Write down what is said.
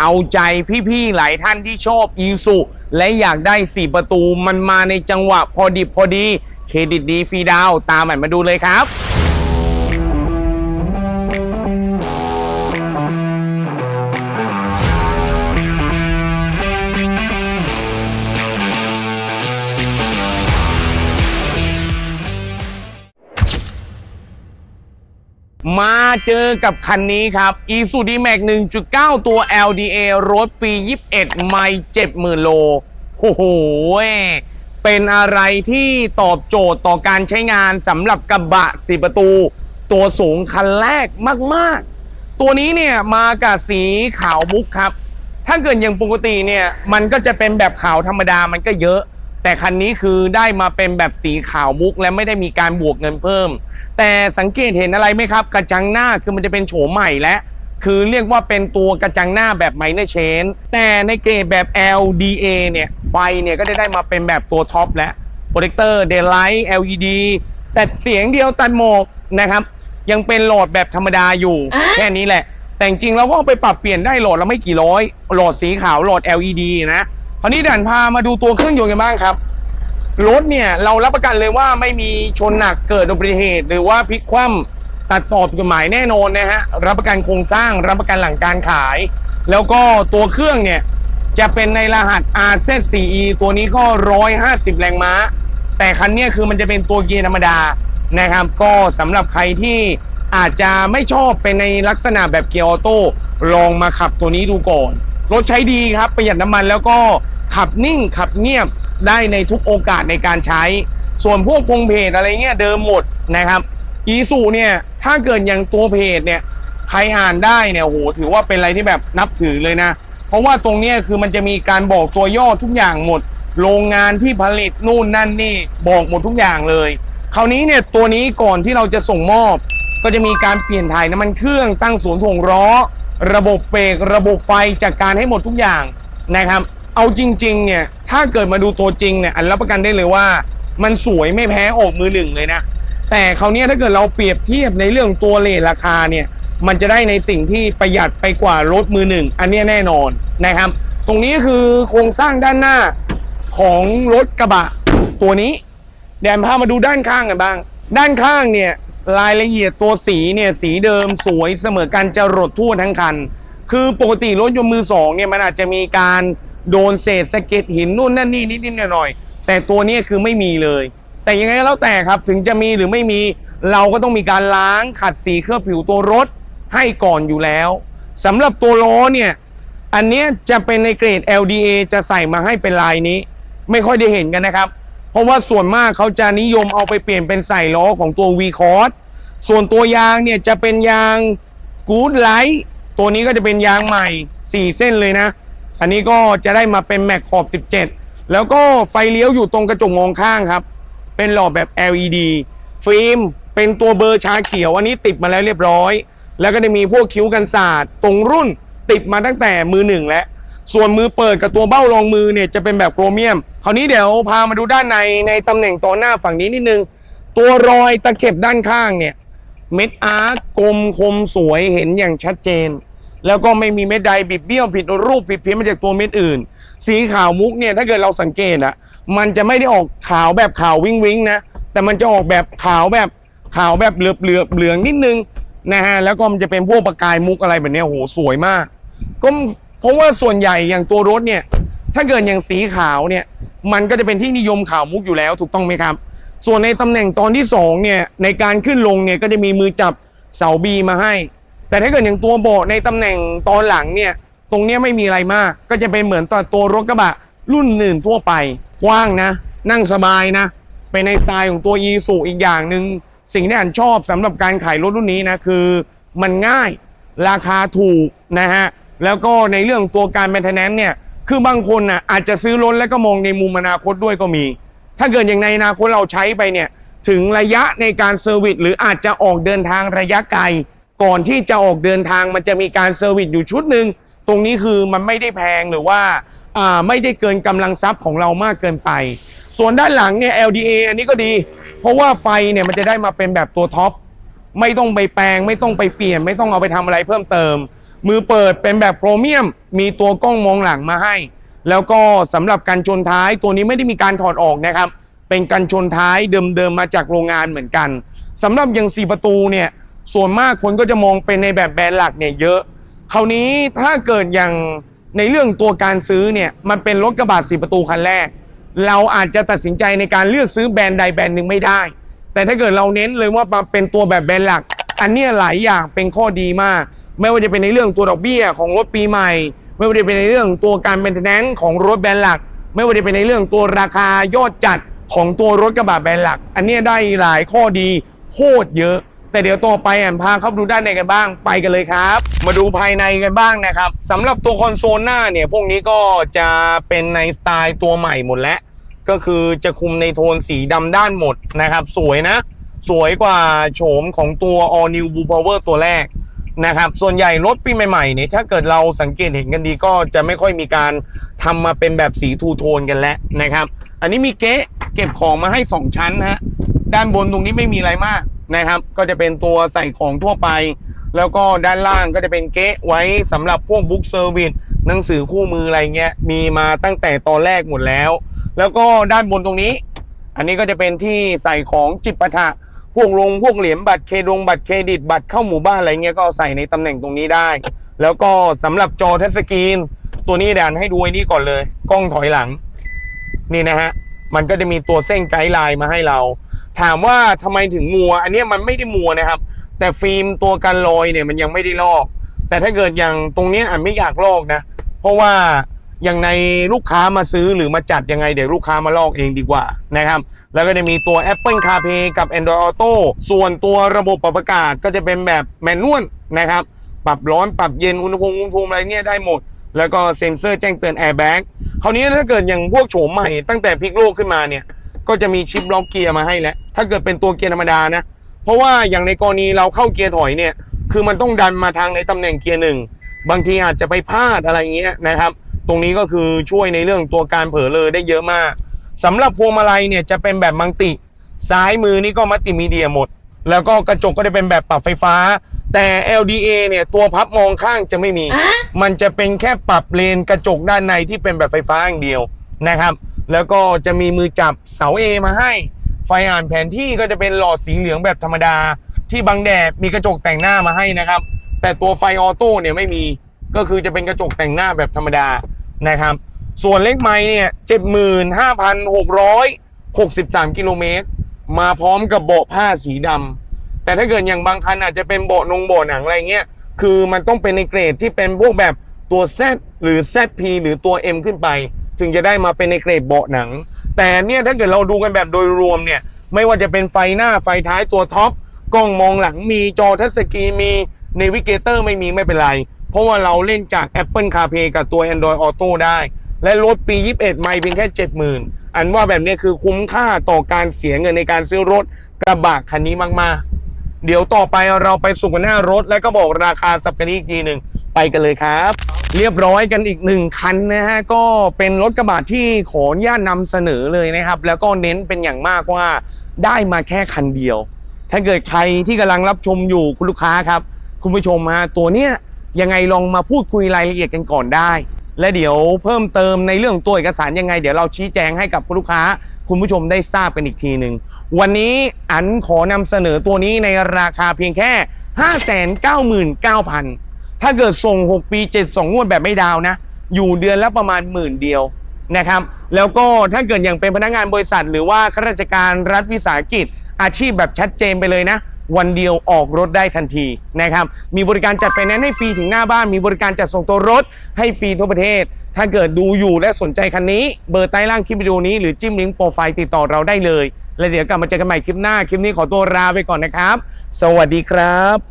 เอาใจพี่ๆหลายท่านที่ชอบอีสุและอยากได้ 4 ประตูมันมาในจังหวะพอดิบพอดี เครดิตดีฟรีดาว ตามมันมาดูเลยครับ มาเจอกับคันนี้ครับ i s u d m a x 1.9 ตัว LDA รถปี 21 ไม่70,000 โล โอ้โห เป็นอะไรที่ตอบโจทย์ต่อการใช้งานสำหรับกระบะสีประตู ตัวสูงคันแรกมากๆ ตัวนี้เนี่ยมากับสีขาวมุกครับ ถ้าเกิดอย่างปกติเนี่ย มันก็จะเป็นแบบขาวธรรมดามันก็เยอะ แต่คันนี้คือได้มาเป็นแบบสีขาวมุกและไม่ได้มีการบวกเงินเพิ่ม แต่สังเกตเห็นอะไรไหมครับ กระจังหน้าคือมันจะเป็นโฉมใหม่และ คือเรียกว่าเป็นตัวกระจังหน้าแบบไมเนอร์เชนแต่ในเกรดแบบ LDA เนี่ยไฟเนี่ยก็จะได้มาเป็นแบบตัวท็อปและโปรเจคเตอร์เดลไลท์ LED แต่เสียงเดียวตัดหมอกนะครับ ยังเป็นโหลดแบบธรรมดาอยู่ แค่นี้แหละ แต่จริงๆเราก็เอาไปปรับเปลี่ยนได้โหลดละไม่กี่ร้อย โหลดสีขาวโหลด LED นะ คราวนี้ดันพามาดูตัวเครื่องยนต์กันบ้างครับรถเนี่ยเรารับประกันเลยว่าไม่มีชนหนักเกิดอุบัติเหตุ หรือว่าพลิกคว่ำตัดต่อผิดกฎหมายแน่นอนนะฮะรับประกันโครงสร้างรับประกันหลังการขาย แล้วก็ตัวเครื่องเนี่ยจะเป็นในรหัส RZ4E ตัวนี้ก็ 150 แรงม้า แต่คันเนี้ยคือมันจะเป็นตัวเกียร์ธรรมดานะครับ ก็สำหรับใครที่อาจจะไม่ชอบเป็นในลักษณะแบบเกียร์ออโต้ลองมาขับตัวนี้ดูก่อน รถใช้ดีครับ ประหยัดน้ำมันแล้วก็ขับนิ่งขับเงียบได้ในทุกโอกาสในการใช้ ส่วนพวกพงเพจอะไรเงี้ยเดิมหมดนะครับอีสูเนี่ยถ้าเกิดอย่างตัวเพจเนี่ยใครอ่านได้เนี่ยโหถือว่าเป็นอะไรที่แบบนับถือเลยนะ เพราะว่าตรงเนี้ยคือมันจะมีการบอกตัวย่อทุกอย่างหมด โรงงานที่ผลิตนู่นนั่นนี่บอกหมดทุกอย่างเลย คราวนี้เนี่ยตัวนี้ก่อนที่เราจะส่งมอบ ก็จะมีการเปลี่ยนถ่ายน้ำมันเครื่องตั้งศูนย์ถ่วงล้อ ระบบเบรกระบบไฟจัดการให้หมดทุกอย่างนะครับ เอาจริงๆเนี่ยถ้าเกิดมาดูตัวจริงเนี่ยอันรับประกันได้เลยว่า มันสวยไม่แพ้ออกมือหนึ่งเลยนะแต่คราวเนี้ยถ้าเกิดเราเปรียบเทียบในเรื่องตัวเลทราคาเนี่ยมันจะได้ในสิ่งที่ประหยัดไปกว่ารถมือหนึ่งอันนี้แน่นอนนะครับ ตรงนี้คือโครงสร้างด้านหน้าของรถกระบะตัวนี้เดี๋ยวพามาดูด้านข้างกันบ้าง ด้านข้างเนี่ยรายละเอียดตัวสีเนี่ยสีเดิมสวยเสมอกันจะรดทั่วทั้งคัน คือปกติรถยนต์มือสองเนี่ยมันอาจจะมีการโดนเศษสะเก็ดหินนู่นนั่นนี่นิดๆหน่อยๆแต่ตัวนี้คือไม่มีเลย แต่ยังไงก็แล้วแต่ครับถึงจะมีหรือไม่มีเราก็ต้องมีการล้างขัดสีเคลือบผิวตัวรถให้ก่อนอยู่แล้วสำหรับตัวล้อเนี่ยอันนี้จะเป็นในเกรด LDA จะใส่มาให้เป็นลายนี้ ไม่ค่อยได้เห็นกันนะครับ ราะว่าส่วนมากเขาจะนิยมเอาไปเปลี่ยนเป็นใส่ล้อของตัว V c o r s ส่วนตัวยางเนี่ยจะเป็นยาง Good Light ตัวนี้ก็จะเป็นยางใหม่ 4 เส้นเลยนะ อันนี้ก็จะได้มาเป็นแม็กขอบ 17 แล้วก็ไฟเลี้ยวอยู่ตรงกระจกมองข้างครับ เป็นหลอดแบบ LED ฟิล์มเป็นตัวเบอร์ชาเขียว อันนี้ติดมาแล้วเรียบร้อย แล้วก็จะมีพวกคิ้วกันศาสตร์ตรงรุ่นติดมาตั้งแต่มือหนึ่งแล้ว ส่วนมือเปิดกับตัวเบ้ารองมือเนี่ยจะเป็นแบบโครเมียม คราวนี้เดี๋ยวพามาดูด้านในในตำแหน่งตอนหน้าฝั่งนี้นิดนึง ตัวรอยตะเข็บด้านข้างเนี่ยเม็ดอาร์ตกลมคมสวยเห็นอย่างชัดเจน แล้วก็ไม่มีเม็ดใดบิดเบี้ยวผิดรูปผิดเพี้ยนมาจากตัวเม็ดอื่น สีขาวมุกเนี่ยถ้าเกิดเราสังเกตอะมันจะไม่ได้ออกขาวแบบขาววิงวิงนะแต่มันจะออกแบบขาวแบบขาวแบบเหลือบเหลือบเหลืองนิดนึงนะฮะแล้วก็มันจะเป็นพวกประกายมุกอะไรแบบนี้โหสวยมากก็ เพราะว่าส่วนใหญ่อย่างตัวรถเนี่ย ถ้าเกิดอย่างสีขาวเนี่ย มันก็จะเป็นที่นิยมขาวมุกอยู่แล้วถูกต้องไหมครับ ส่วนในตำแหน่งตอนที่สองเนี่ยในการขึ้นลงเนี่ยก็จะมีมือจับเสาบีมาให้ แต่ถ้าเกิดอย่างตัวเบาะในตำแหน่งตอนหลังเนี่ยตรงนี้ไม่มีอะไรมาก ก็จะเป็นเหมือนตัวตัวรถกระบะรุ่นอื่นทั่วไปกว้างนะ นั่งสบายนะ เป็นในสไตล์ของตัว e สูอีกอย่างหนึ่งสิ่งที่อันชอบสำหรับการขายรถรุ่นนี้นะคือ มันง่ายราคาถูกนะฮะ แล้วก็ในเรื่องตัวการ maintenance เนี่ย คือบางคนน่ะอาจจะซื้อรถแล้วก็มองในมุมอนาคตด้วยก็มี ถ้าเกิดอย่างในอนาคตเราใช้ไปเนี่ย ถึงระยะในการเซอร์วิสหรืออาจจะออกเดินทางระยะไกล ก่อนที่จะออกเดินทางมันจะมีการเซอร์วิสอยู่ชุดหนึ่งตรงนี้คือมันไม่ได้แพงหรือว่าอ่าไม่ได้เกินกำลังทรัพย์ของเรามากเกินไป ส่วนด้านหลังเนี่ย LDA อันนี้ก็ดี เพราะว่าไฟเนี่ยมันจะได้มาเป็นแบบตัวท็อป ไม่ต้องไปแปลง ไม่ต้องไปเปลี่ยน ไม่ต้องเอาไปทำอะไรเพิ่มเติม มือเปิดเป็นแบบโครเมียม มีตัวกล้องมองหลังมาให้ แล้วก็สำหรับกันชนท้ายตัวนี้ไม่ได้มีการถอดออกนะครับ เป็นกันชนท้ายเดิมๆมาจากโรงงานเหมือนกันสำหรับอย่างสี่ประตูเนี่ยส่วนมากคนก็จะมองเป็นในแบบแบรนด์หลักเนี่ยเยอะ คราวนี้ถ้าเกิดอย่างในเรื่องตัวการซื้อเนี่ยมันเป็นรถกระบะสี่ประตูคันแรก เราอาจจะตัดสินใจในการเลือกซื้อแบรนด์ใดแบรนด์หนึ่งไม่ได้ แต่ถ้าเกิดเราเน้นเลยว่ามาเป็นตัวแบบแบรนด์หลัก อันเนี้ยหลายอย่างเป็นข้อดีมาก ไม่ว่าจะเป็นในเรื่องตัวดอกเบี้ยของรถปีใหม่ ไม่ว่าจะเป็นในเรื่องตัวการเป็นแนนของรถแบรนด์หลัก ไม่ว่าจะเป็นในเรื่องตัวราคายอดจัดของตัวรถกระบะแบรนด์หลัก อันเนี้ยได้หลายข้อดีโคตรเยอะ แต่เดี๋ยวต่อไปอ่านพาเข้าไปดูด้านในกันบ้างไปกันเลยครับ มาดูภายในกันบ้างนะครับสำหรับตัวคอนโซลหน้าเนี่ยพวกนี้ก็จะเป็นในสไตล์ตัวใหม่หมดแล้ว ก็คือจะคุมในโทนสีดำด้านหมดนะครับ สวยนะ สวยกว่าโฉมของตัว All New Blue Power ตัวแรกนะครับ ส่วนใหญ่รถปีใหม่ๆเนี่ยถ้าเกิดเราสังเกตเห็นกันดีก็จะไม่ค่อยมีการทำมาเป็นแบบสีทูโทนกันแล้วนะครับ อันนี้มีเก๊ะเก็บของมาให้ 2 ชั้นฮะ ด้านบนตรงนี้ไม่มีอะไรมากนะครับ ก็จะเป็นตัวใส่ของทั่วไป แล้วก็ด้านล่างก็จะเป็นเก๊ะไว้สำหรับพวกบุ๊กเซอร์วิส หนังสือคู่มืออะไรเงี้ยมีมาตั้งแต่ตอนแรกหมดแล้ว แล้วก็ด้านบนตรงนี้ อันนี้ก็จะเป็นที่ใส่ของจิปาถะพวกลงพวกเหรียญบัตรเครดงบัตรเครดิตบัตรเข้าหมู่บ้านอะไรเงี้ยก็ใส่ในตำแหน่งตรงนี้ได้ แล้วก็สำหรับจอทัชสกรีนตัวนี้แดนให้ดูไอ้นี่ก่อนเลย กล้องถอยหลัง นี่นะฮะมันก็จะมีตัวเส้นไกด์ไลน์มาให้เรา ถามว่าทำไมถึงมัว อันนี้มันไม่ได้มัวนะครับ แต่ฟิล์มตัวกันรอยเนี่ยมันยังไม่ได้ลอก แต่ถ้าเกิดอย่างตรงนี้อะไม่อยากลอกนะ เพราะว่าอย่างในลูกค้ามาซื้อหรือมาจัดยังไงเดี๋ยวลูกค้ามาลอกเองดีกว่านะครับ แล้วก็จะมีตัว Apple CarPlay กับ Android Auto ส่วนตัวระบบปรับอากาศก็จะเป็นแบบแมนนวลนะครับ ปรับร้อนปรับเย็นอุณหภูมิอุณหภูมิอะไรเนี่ยได้หมด แล้วก็เซ็นเซอร์แจ้งเตือน Airbag คราวนี้ถ้าเกิดอย่างพวกโฉมใหม่ตั้งแต่พลิกโลกขึ้นมาเนี่ย ก็จะมีชิปล็อกเกียร์มาให้แล้ว ถ้าเกิดเป็นตัวเกียร์ธรรมดานะ เพราะว่าอย่างในกรณีเราเข้าเกียร์ถอยเนี่ย คือมันต้องดันมาทางในตำแหน่งเกียร์หนึ่ง บางทีอาจจะไปพลาดอะไรเงี้ยนะครับ ตรงนี้ก็คือช่วยในเรื่องตัวการเผลอเลยได้เยอะมากสำหรับพวงมาลัยเนี่ยจะเป็นแบบมังติ ซ้ายมือนี่ก็มัลติมีเดียหมด แล้วก็กระจกก็จะเป็นแบบปรับไฟฟ้า แต่ LDA เนี่ยตัวพับมองข้างจะไม่มี มันจะเป็นแค่ปรับเลนกระจกด้านในที่เป็นแบบไฟฟ้าอย่างเดียวนะครับ แล้วก็จะมีมือจับเสา A มาให้ ไฟอ่านแผนที่ก็จะเป็นหลอดสีเหลืองแบบธรรมดา ที่บังแดดมีกระจกแต่งหน้ามาให้นะครับ แต่ตัวไฟออโต้เนี่ยไม่มีก็คือจะเป็นกระจกแต่งหน้าแบบธรรมดานะครับ ส่วนเลขไม้เนี่ย75,663กิโลเมตรมาพร้อมกับเบาะผ้าสีดำแต่ถ้าเกิดอย่างบางคันอาจจะเป็นเบาะนงเบาะหนังอะไรเงี้ยคือมันต้องเป็นในเกรดที่เป็นพวกแบบตัว Z หรือ ZP หรือตัว M ขึ้นไปถึงจะได้มาเป็นในเกรดเบาะหนัง แต่เนี่ยถ้าเกิดเราดูกันแบบโดยรวมเนี่ย ไม่ว่าจะเป็นไฟหน้าไฟท้ายตัวท็อปกล้องมองหลังมีจอทัชสกรีนมี เนวิเกเตอร์ไม่มีไม่เป็นไร เพราะว่าเราเล่นจาก Apple CarPlay กับตัว Android Auto ได้ และรถปี 21 ไม่เพียงแค่ 70,000 อันว่าแบบนี้คือคุ้มค่าต่อการเสียเงินในการซื้อรถกระบะคันนี้มากๆ เดี๋ยวต่อไปเราไปสุ่มกันหน้ารถ แล้วก็บอกราคาสับกันอีกทีหนึ่งไปกันเลยครับ เรียบร้อยกันอีกหนึ่งคันนะฮะก็เป็นรถกระบะที่ขออนุญาตนำเสนอเลยนะครับ แล้วก็เน้นเป็นอย่างมากว่าได้มาแค่คันเดียว ถ้าเกิดใครที่กำลังรับชมอยู่คุณลูกค้าครับ คุณผู้ชมฮะตัวเนี้ยยังไงลองมาพูดคุยรายละเอียดกันก่อนได้ และเดี๋ยวเพิ่มเติมในเรื่องตัวเอกสารยังไง เดี๋ยวเราชี้แจงให้กับลูกค้า คุณผู้ชมได้ทราบกันอีกทีหนึ่งวันนี้อันขอนำเสนอตัวนี้ในราคาเพียงแค่ 599,000 ถ้าเกิดส่ง 6 ปี 72 งวดแบบไม่ดาวน์นะอยู่เดือนละประมาณหมื่นเดียวนะครับ แล้วก็ถ้าเกิดอย่างเป็นพนักงานบริษัท หรือว่าข้าราชการรัฐวิสาหกิจอาชีพแบบชัดเจนไปเลยนะ วันเดียวออกรถได้ทันทีนะครับ มีบริการจัดไฟแนนซ์ให้ฟรีถึงหน้าบ้าน มีบริการจัดส่งตัวรถให้ฟรีทั่วประเทศ ถ้าเกิดดูอยู่และสนใจคันนี้ เบอร์ใต้ล่างคลิปวิดีโอนี้หรือจิ้มลิงก์โปรไฟล์ติดต่อเราได้เลย และเดี๋ยวกลับมาเจอกันใหม่คลิปหน้า คลิปนี้ขอตัวลาไปก่อนนะครับ สวัสดีครับ